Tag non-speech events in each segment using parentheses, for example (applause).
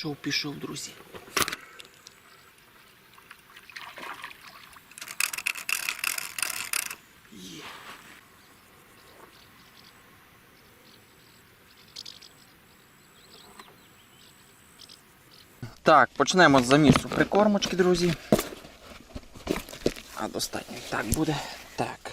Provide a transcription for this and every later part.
Пішов, пішов, друзі. Так, почнемо з замісу прикормочки, друзі. А достатньо. Так буде. Так.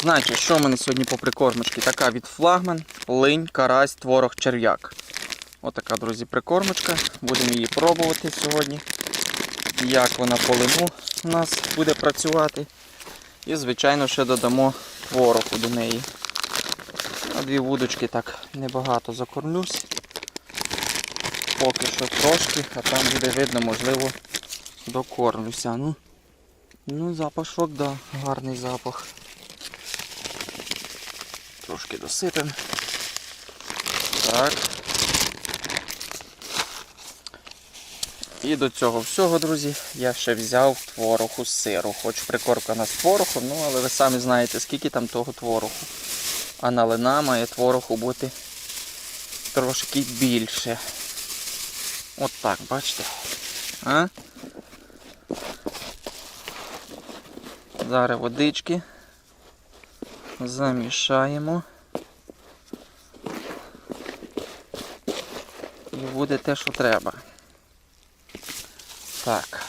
Значить, що в мене сьогодні по прикормочці? Така від флагман, линь, карась, творог, черв'як. Отака, друзі, прикормочка. Будемо її пробувати сьогодні. Як вона по лину у нас буде працювати. І, звичайно, ще додамо творогу до неї. На дві вудочки так небагато закормлюсь. Поки що трошки, а там буде видно, можливо, докормлюся. Ну, ну запашок, да, гарний запах. Трошки досипемо. Так. І до цього всього, друзі, я ще взяв творогу з сиру. Хоч прикормка у нас творогу, ну але ви самі знаєте, скільки там того творогу. А налина має творогу бути трошки більше. От так, бачите? А? Зараз водички замішаємо. І буде те, що треба. Так.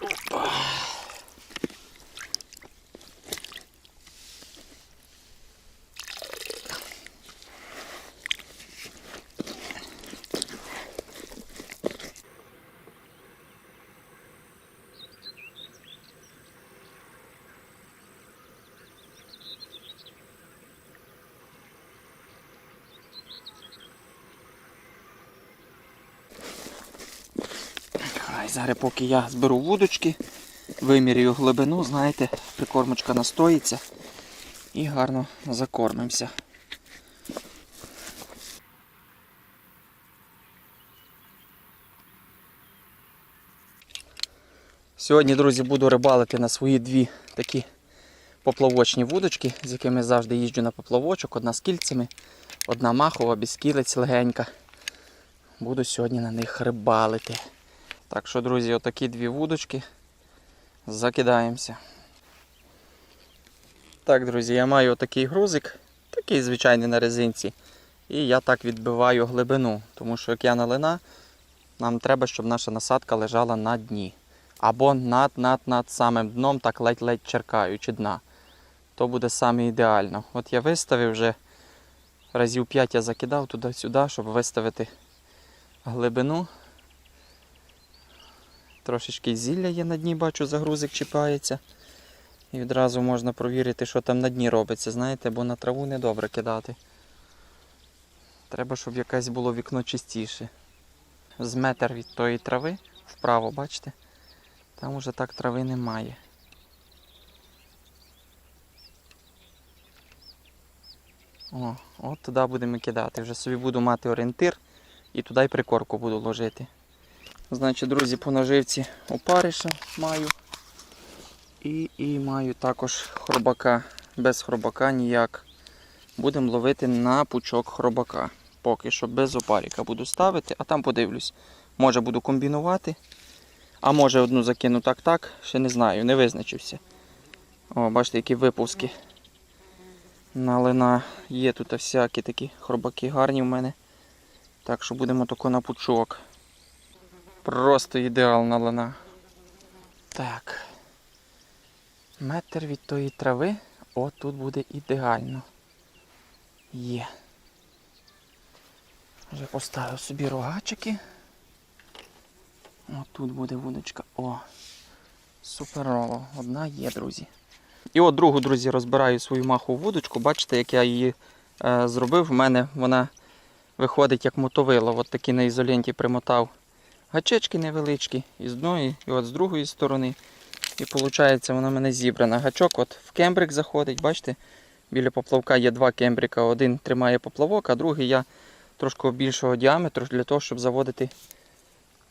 Опа. Хай зараз поки я зберу вудочки, вимірюю глибину, знаєте, прикормочка настоїться і гарно закормимося. Сьогодні, друзі, буду рибалити на свої дві такі поплавочні вудочки, з якими завжди їжджу на поплавочок. Одна з кільцями, одна махова, без кілець легенька. Буду сьогодні на них рибалити. Так що, друзі, отакі дві вудочки. Закидаємося. Так, друзі, я маю отакий грузик, такий звичайний на резинці. І я так відбиваю глибину, тому що як я налина, нам треба, щоб наша насадка лежала на дні. Або над над над самим дном, так ледь-ледь черкаючи дна. То буде саме ідеально. От я виставив вже разів 5 я закидав туди-сюди, щоб виставити глибину. Трошечки зілля є на дні, бачу, загрузик чіпається. І відразу можна провірити, що там на дні робиться, знаєте, бо на траву не добре кидати. Треба, щоб якесь було вікно чистіше. З метр від тої трави вправо, бачите? Там уже так трави немає. О, от туди будемо кидати. Вже собі буду мати орієнтир і туди й прикорку буду ложити. Значить, друзі, по наживці опариша маю. І, і маю також хробака. Без хробака ніяк. Будемо ловити на пучок хробака. Поки що без опаріка буду ставити, а там подивлюсь. Може буду комбінувати. А може одну закину так-так, ще не знаю, не визначився. О, бачите, які випуски. Налина є тут всякі такі хробаки гарні в мене. Так що будемо тако на пучок. Просто ідеальна лина. Так. Метр від тої трави. О, тут буде ідеально. Є. Вже поставив собі рогачики. О, тут буде вудочка. О! Суперово. Одна є, друзі. І от другу, друзі, розбираю свою маху вудочку. Бачите, як я її е, зробив. У мене вона виходить як мотовило. От такі на ізоленті примотав гачечки невеличкі з одної, і от з другої сторони. І виходить, вона в мене зібрана. Гачок от в кембрик заходить, бачите? Біля поплавка є два кембрика. Один тримає поплавок, а другий я трошки більшого діаметру для того, щоб заводити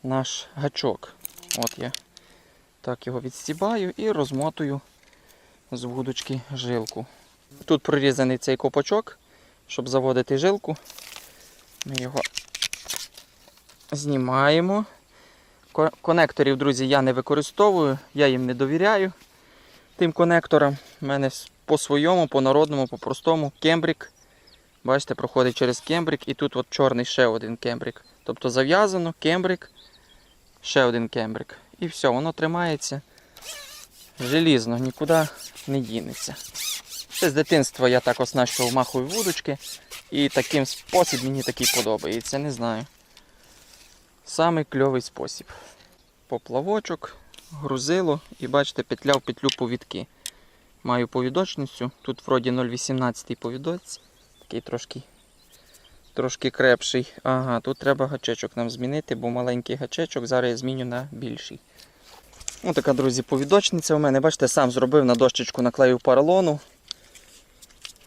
наш гачок. От я так його відстібаю і розмотую з вудочки жилку. Тут прорізаний цей копачок, щоб заводити жилку. Ми його знімаємо. Конекторів, друзі, я не використовую, я їм не довіряю. Тим конекторам У мене по своєму, по народному, по простому кембрик. Бачите, проходить через кембрик і тут от чорний ще один кембрик. Тобто зав'язано, кембрик, ще один кембрик. І все, воно тримається желізно, нікуди не дінеться. Ще з дитинства я так оснащував махові вудочки. І таким спосіб мені такий подобається, не знаю. Самий кльовий спосіб. Поплавочок, грузило і бачите, петля в петлю повідки. Маю повідочницю. Тут вроді 0,18 повідоць. Такий трошки, трошки крепший. Ага, тут треба гачечок нам змінити, бо маленький гачечок зараз я зміню на більший. Ось така, друзі, повідочниця у мене. Бачите, сам зробив на дощечку, наклеїв поролону.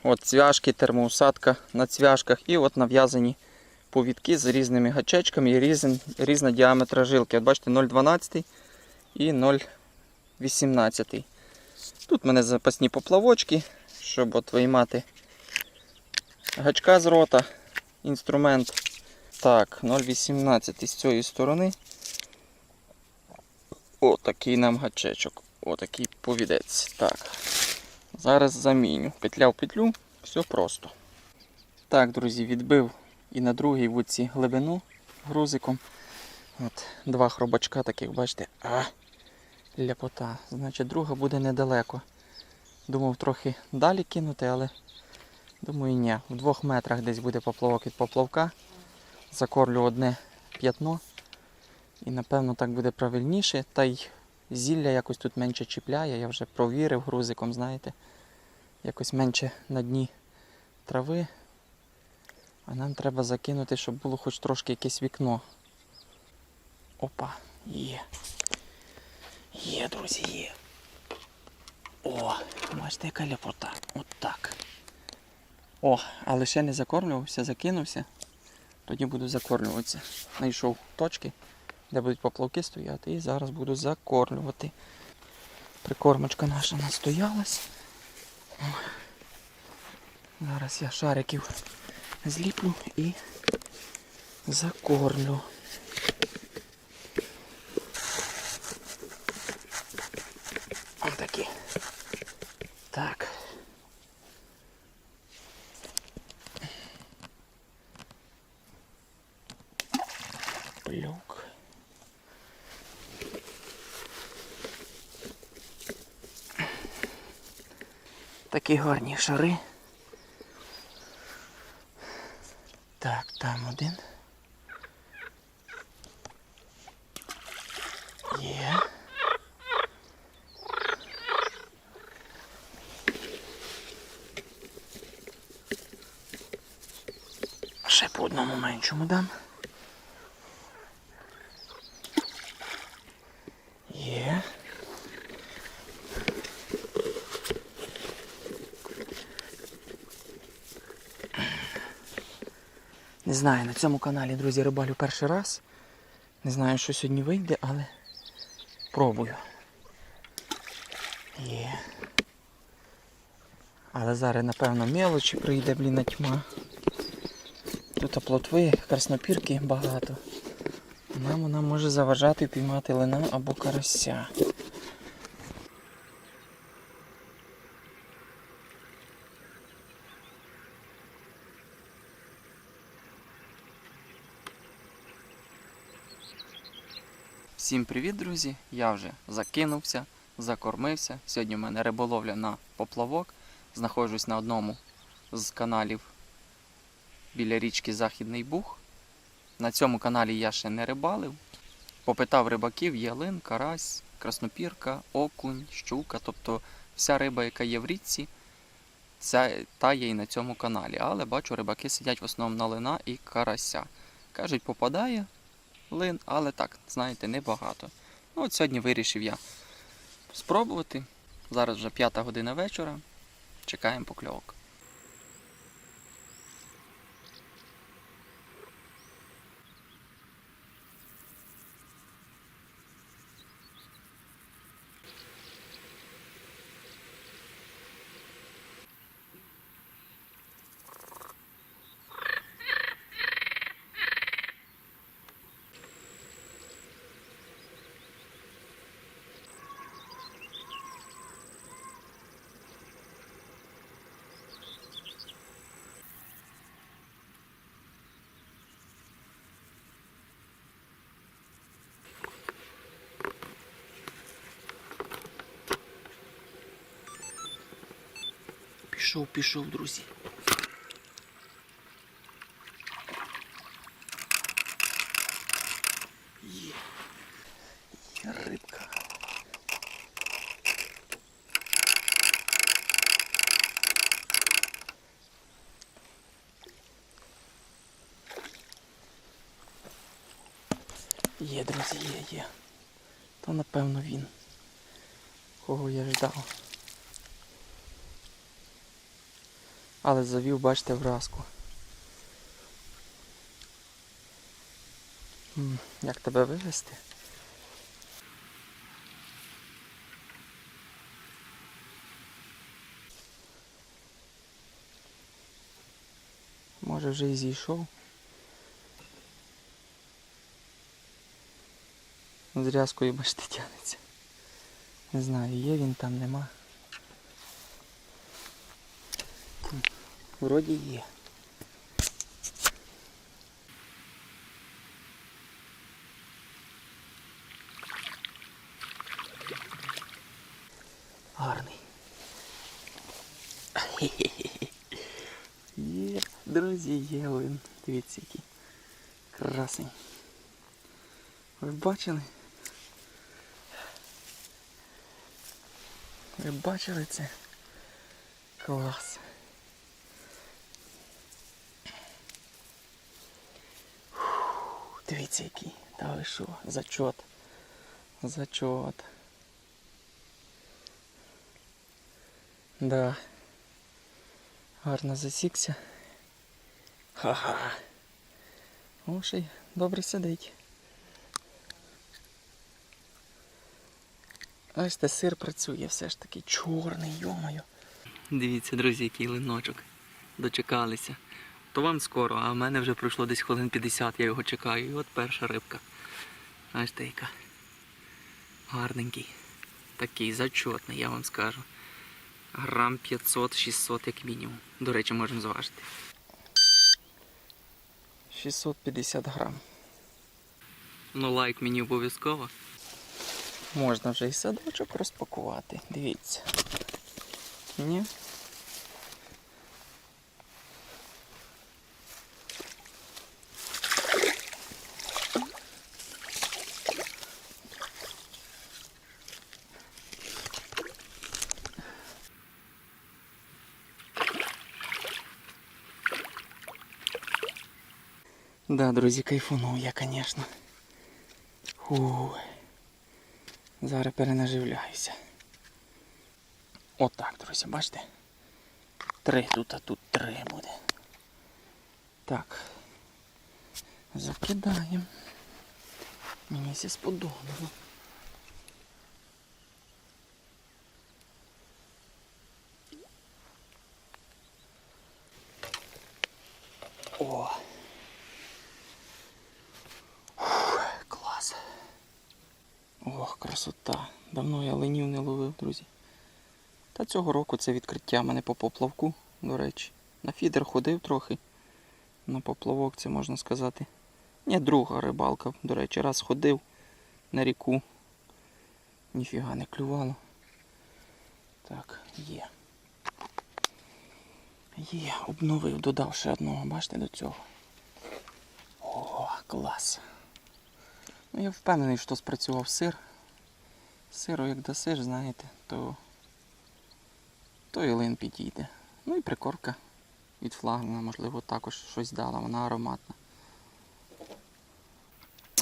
От цвяшки, термоусадка на цвяшках і от нав'язані повідки з різними гачечками і різн, різна діаметра жилки. От бачите, 0,12 і 0,18. Тут в мене запасні поплавочки, щоб от виймати гачка з рота, інструмент. Так, 0,18 з цієї сторони. Отакий нам гачечок. Отакий повідець. Так. Зараз заміню. Петля в петлю, все просто. Так, друзі, відбив і на другій вудці глибину грузиком. От, Два хробачка таких, бачите. А, ляпота. Значить, друга буде недалеко. Думав трохи далі кинути, але думаю, ні. В двох метрах десь буде поплавок від поплавка. Закорлю одне п'ятно. І напевно так буде правильніше. Та й зілля якось тут менше чіпляє. Я вже провірив грузиком, знаєте. Якось менше на дні трави. А нам треба закинути, щоб було хоч трошки якесь вікно. Опа, є. Є, друзі, є. О, бачите, яка ляпота. От так. О, але ще не закормлювався, закинувся. Тоді буду закормлюватися. Знайшов точки, де будуть поплавки стояти, і зараз буду закормлювати. Прикормочка наша настоялась. Зараз я шариків зліплю і закормлю. Отакі. Так. Плюк. Такі гарні шари. Так, там один. Є. Ще по одному меншому дам. Є. Не знаю, на цьому каналі, друзі, рибалю перший раз. Не знаю, що сьогодні вийде, але пробую. Є. Але зараз, напевно, мелочі прийде, блін, тьма. Тут плотви, краснопірки багато. Нам вона може заважати піймати лина або карася. Всім привіт, друзі! Я вже закинувся, закормився. Сьогодні в мене риболовля на поплавок. Знаходжусь на одному з каналів біля річки Західний Буг. На цьому каналі я ще не рибалив. Попитав рибаків, є лин, карась, краснопірка, окунь, щука. Тобто вся риба, яка є в річці, ця, та є і на цьому каналі. Але бачу, рибаки сидять в основному на лина і карася. Кажуть, попадає лин, але так, знаєте, небагато. Ну, от сьогодні вирішив я спробувати. Зараз вже п'ята година вечора. Чекаємо покльовок. Пішов, пішов, друзі. Є. Рибка. Є, друзі, є, є. То напевно він. Кого я ждав. Але завів, бачите, вразку. Як тебе вивезти? Може вже і зійшов. З рязкою, бачите, тягнеться. Не знаю, є він там, нема. Вроді є. Гарний. (laughs) Є, друзі, є він. Дивіться, який красень. Ви бачили? Ви бачили це? Клас. Дивіться який. Та ви що? Зачот. Зачот. Да. Гарно засікся. Ха-ха. О, добре сидить. Ось те сир працює все ж таки чорний, йомаю. Дивіться, друзі, який линочок. Дочекалися. То вам скоро, а в мене вже пройшло десь хвилин 50, я його чекаю. І от перша рибка. Аж яка. Гарненький. Такий зачотний, я вам скажу. Грам 500-600 як мінімум. До речі, можемо зважити. 650 грам. Ну, лайк мені обов'язково. Можна вже і садочок розпакувати. Дивіться. Ні? Да, друзі, кайфунув я, звісно. Зараз перенаживляюся. Отак, друзі, бачите? Три тут, а тут три буде. Так. Закидаємо. Мені це сподобало. О! Фух, клас. Ох, красота. Давно я ленів не ловив, друзі. Та цього року це відкриття мене по поплавку, до речі. На фідер ходив трохи. На поплавок це можна сказати. Ні, друга рибалка, до речі, раз ходив на ріку. Ніфіга не клювало. Так, є. Є, обновив, додав ще одного, бачите, до цього. О, клас. Ну, я впевнений, що спрацював сир. Сиру як досиш, знаєте, то, то і лин підійде. Ну і прикорка від флагмана, можливо, також щось дала, вона ароматна.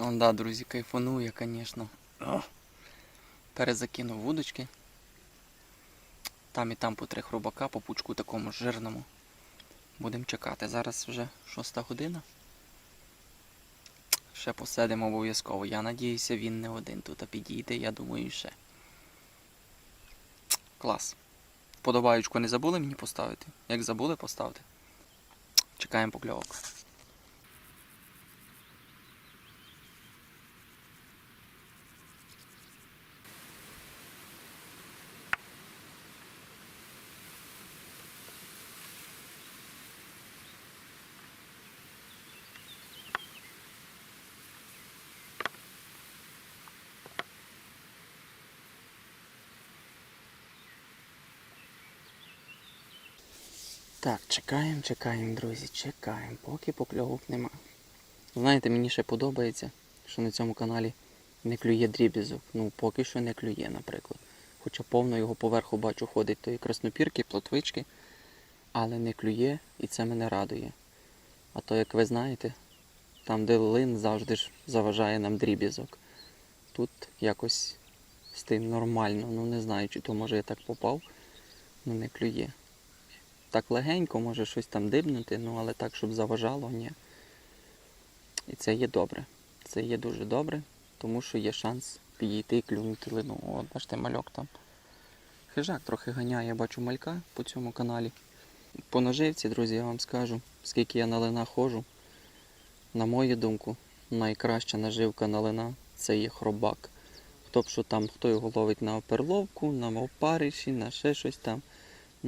О, да, друзі, кайфаную я, звісно. Перезакинув вудочки. Там і там по три хробака, по пучку такому жирному. Будемо чекати. Зараз вже шоста година. Ще посидимо обов'язково. Я надіюся, він не один тут а підійде, я думаю, ще. Клас. Подобаючку не забули мені поставити? Як забули, поставте. Чекаємо покльовок. Так, чекаємо, чекаємо, друзі, чекаємо, поки покльовок нема. Знаєте, мені ще подобається, що на цьому каналі не клює дрібізок. Ну, поки що не клює, наприклад. Хоча повно його поверху бачу ходить тої краснопірки, плотвички, але не клює і це мене радує. А то, як ви знаєте, там, де лин завжди ж заважає нам дрібізок. Тут якось з тим нормально. Ну не знаю, чи то може я так попав, ну не клює. Так легенько, може щось там дибнути, ну але так, щоб заважало, ні. І це є добре. Це є дуже добре, тому що є шанс підійти і клюнути лину. От, бачите, мальок там. Хижак трохи ганяє, я бачу малька по цьому каналі. По наживці, друзі, я вам скажу, скільки я на лина ходжу. На мою думку, найкраща наживка на лина це є хробак. Б що там, хто його ловить на перловку, на опариші, на ще щось там.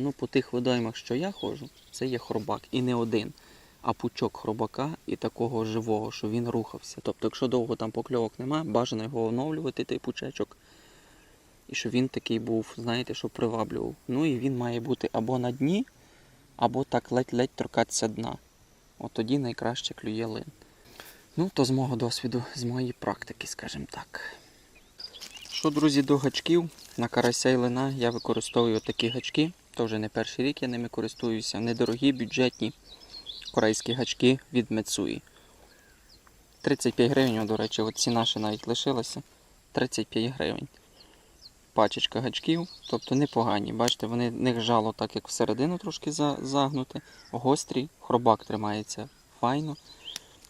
Ну, по тих водоймах, що я ходжу, це є хробак. І не один, а пучок хробака і такого живого, що він рухався. Тобто, якщо довго там покльовок нема, бажано його оновлювати, той пучечок. І щоб він такий був, знаєте, що приваблював. Ну і він має бути або на дні, або так ледь-ледь торкатися дна. От тоді найкраще клює лин. Ну, то з мого досвіду, з моєї практики, скажімо так. Що, друзі, до гачків на карася і лина я використовую такі гачки. То вже не перший рік я ними користуюся. Недорогі, бюджетні корейські гачки від Metsui. 35 гривень, до речі, от ціна ще навіть лишилася. 35 гривень. Пачечка гачків, тобто непогані. Бачите, вони них жало так, як всередину трошки за- загнуте. Гострі, хробак тримається файно.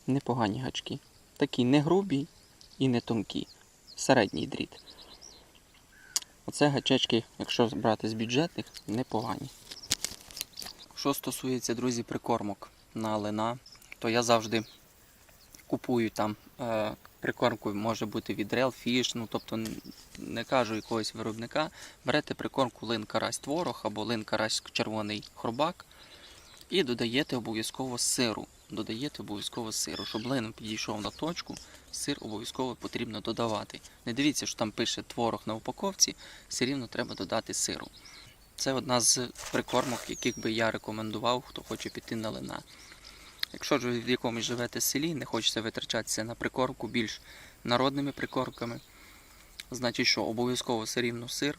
Непогані гачки. Такі не грубі і не тонкі. Середній дріт. Оце гачечки, якщо брати з бюджетних, непогані. Що стосується, друзі, прикормок на лина, то я завжди купую там е, прикормку, може бути від Real Fish, ну тобто не кажу якогось виробника. Берете прикормку лин карась творог або лин карась червоний хробак і додаєте обов'язково сиру. Додаєте обов'язково сиру, щоб лин підійшов на точку, сир обов'язково потрібно додавати. Не дивіться, що там пише творог на упаковці, все рівно треба додати сиру. Це одна з прикормок, яких би я рекомендував, хто хоче піти на лина. Якщо ж ви в якомусь живете селі, не хочете витрачатися на прикормку більш народними прикормками, значить що обов'язково все рівно сир,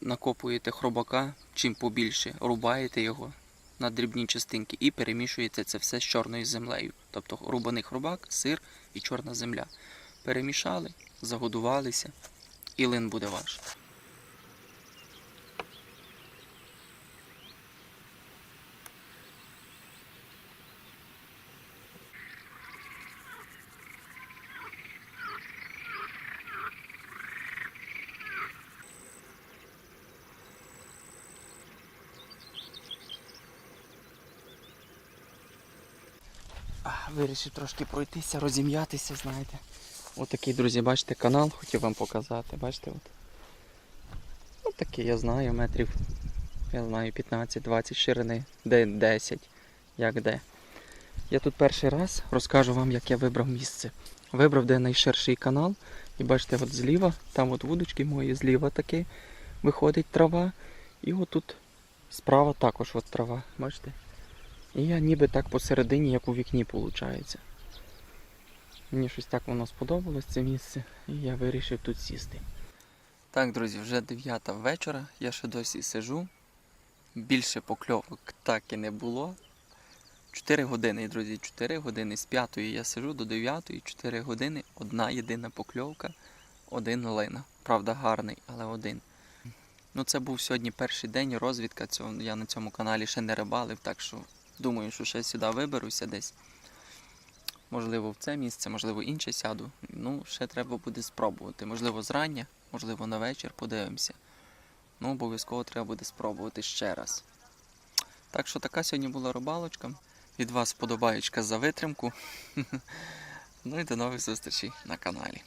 накопуєте хробака, чим побільше, рубаєте його на дрібні частинки і перемішуєте це все з чорною землею. Тобто рубаний хробак, сир і чорна земля. Перемішали, загодувалися, і лин буде ваш. А, Вирішив трошки пройтися, розім'ятися, знаєте. Отакий, друзі, бачите, канал, хотів вам показати. Бачите, от. От такий, я знаю, метрів, я знаю, 15-20 ширини, де 10, як де. Я тут перший раз розкажу вам, як я вибрав місце. Вибрав, де найширший канал. І бачите, от зліва, там от вудочки мої, зліва таки виходить трава. І отут справа також от трава, бачите? І я ніби так посередині, як у вікні, виходить. Мені щось так воно сподобалось це місце, і я вирішив тут сісти. Так, друзі, вже 9 вечора, я ще досі сижу. Більше покльовок так і не було. 4 години, друзі, 4 години. З 5 я сижу до 9, 4 години, одна єдина покльовка, один лина. Правда, гарний, але один. Ну, це був сьогодні перший день розвідка. Цього я на цьому каналі ще не рибалив, так що думаю, що ще сюди виберуся десь. Можливо, в це місце, можливо, інше сяду. Ну, ще треба буде спробувати. Можливо, зрання, можливо, на вечір подивимося. Ну, обов'язково треба буде спробувати ще раз. Так що така сьогодні була рибалочка. Від вас подобаєчка за витримку. (laughs) Ну і до нових зустрічей на каналі.